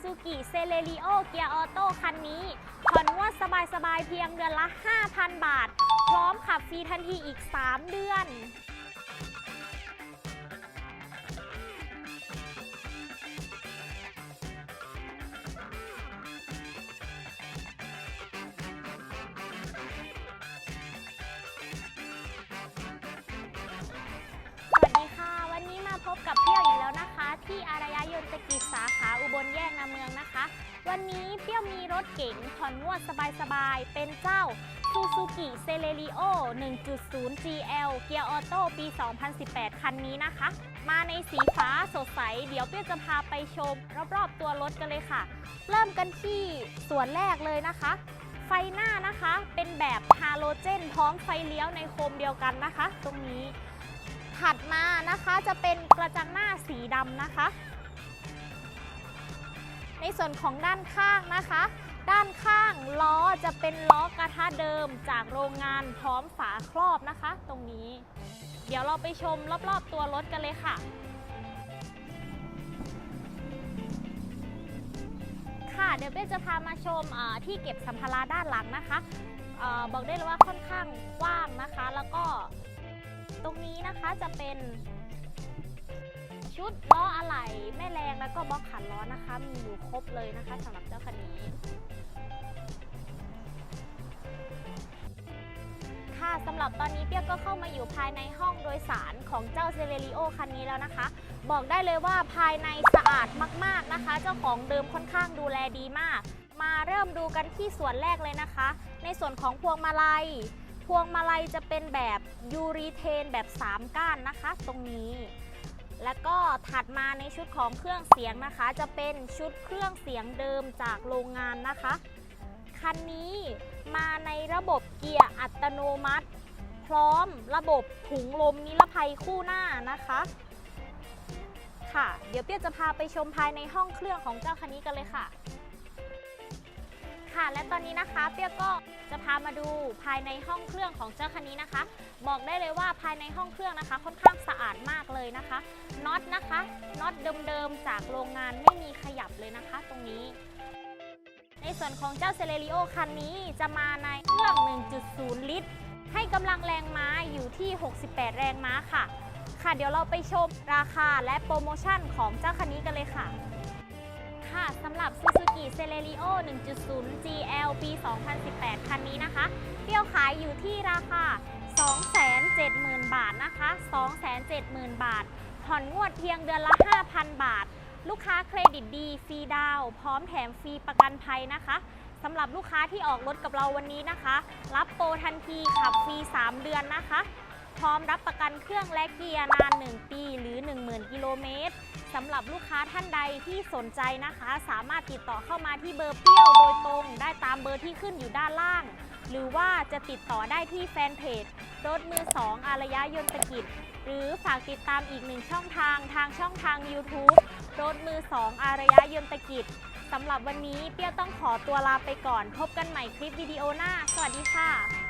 Suzuki c e l e r i o เกียร์ออโต้คันนี้ผ่อนงวดสบายๆเพียงเดือนละ 5,000 บาท พร้อมขับฟรีทันทีอีก 3 เดือน นี้เปรี้ยวมีรถเก๋งผ่อนงวดสบายๆ เป็นเจ้า Suzuki c e l e r i o 1.0 GL เกียร์ออโต้ปี 2018 คันนี้นะคะ มาในสีฟ้าสดใส เดี๋ยวเปรี้ยวจะพาไปชม รอบๆตัวรถกันเลยค่ะ เริ่มกันที่ส่วนแรกเลยนะคะ ไฟหน้านะคะเป็นแบบฮาโลเจนพร้อมไฟเลี้ยวในโคมเดียวกันนะคะ ตรงนี้ ถัดมานะคะจะเป็นกระจังหน้าสีดำนะคะ ในส่วนของด้านข้างนะคะ ด้านข้างล้อจะเป็นล้อกระทะเดิมจากโรงงานพร้อมฝาครอบนะคะ ตรงนี้ เดี๋ยวเราไปชมรอบๆตัวรถกันเลยค่ะค่ะเดี๋ยวเป้จะพามาชมที่เก็บสัมภาระด้านหลังนะคะออบอกได้เลยว่าค่อนข้างกว้างนะคะ แล้วก็ตรงนี้นะคะจะเป็น ชุดล้ออะไหล่แม่แรงแล้วก็บล็อกขันล้อนะคะ มีอยู่ครบเลยนะคะสำหรับเจ้าคันนี้ค่ะสำหรับตอนนี้เปียกก็เข้ามาอยู่ภายในห้องโดยสารของเจ้าเซเลริโอคันนี้แล้วนะคะ บอกได้เลยว่าภายในสะอาดมากๆนะคะ เจ้าของเดิมค่อนข้างดูแลดีมาก มาเริ่มดูกันที่ส่วนแรกเลยนะคะ ในส่วนของพวงมาลัย พวงมาลัยจะเป็นแบบยูรีเทนแบบ 3 ก้านนะคะ ตรงนี้ แล้วก็ถัดมาในชุดของเครื่องเสียงนะคะ จะเป็นชุดเครื่องเสียงเดิมจากโรงงานนะคะ คันนี้มาในระบบเกียร์อัตโนมัติ พร้อมระบบถุงลมนิรภัยคู่หน้านะคะ ค่ะ เดี๋ยวเปี้ยจะพาไปชมภายในห้องเครื่องของเจ้าคันนี้กันเลยค่ะ ค่ะและตอนนี้นะคะ เปี้ยก็จะพามาดูภายในห้องเครื่องของเจ้าคันนี้นะคะ บอกได้เลยว่าภายในห้องเครื่องนะคะ ค่อนข้างาดมากเลยนะคะน็อตนะคะน็อตเดิมๆจากโรงงานไม่มีขยับเลยนะคะ ตรงนี้ ในส่วนของเจ้าเซเลริโอคันนี้จะมาในเครื่อง 1.0 ลิตร ให้กำลังแรงม้าอยู่ที่ 68 แรงม้าค่ะ ค่ะเดี๋ยวเราไปชมราคาและโปรโมชั่นของเจ้าคันนี้กันเลยค่ะค่ะสำหรับ Suzuki Celerio 1.0 GL ปี 2018 คันนี้นะคะเปรี้ยวขายอยู่ที่ราคา 270,000 บาทนะคะ270,000 บาท ผ่อนงวดเพียงเดือนละ 5,000 บาท ลูกค้าเครดิตดีฟรีดาวพร้อมแถมฟรีประกันภัยนะคะสำหรับลูกค้าที่ออกรถกับเราวันนี้นะคะ รับโปรทันทีขับฟรี 3 เดือนนะคะ พร้อมรับประกันเครื่องและเกียร์นาน 1 ปีหรือ 10,000 กิโลเมตรสำหรับลูกค้าท่านใดที่สนใจนะคะ สามารถติดต่อเข้ามาที่เบอร์เปี้ยวโดยตรง ได้ตามเบอร์ที่ขึ้นอยู่ด้านล่าง หรือว่าจะติดต่อได้ที่แฟนเพจรถมือ2อารยะยนตกิจ หรือฝากติดตามอีกหนึ่งช่องทางทางช่องทาง YouTube รถมือ2อารยะยนตกิจสำหรับวันนี้เปี้ยต้องขอตัวลาไปก่อน พบกันใหม่คลิปวิดีโอหน้า สวัสดีค่ะ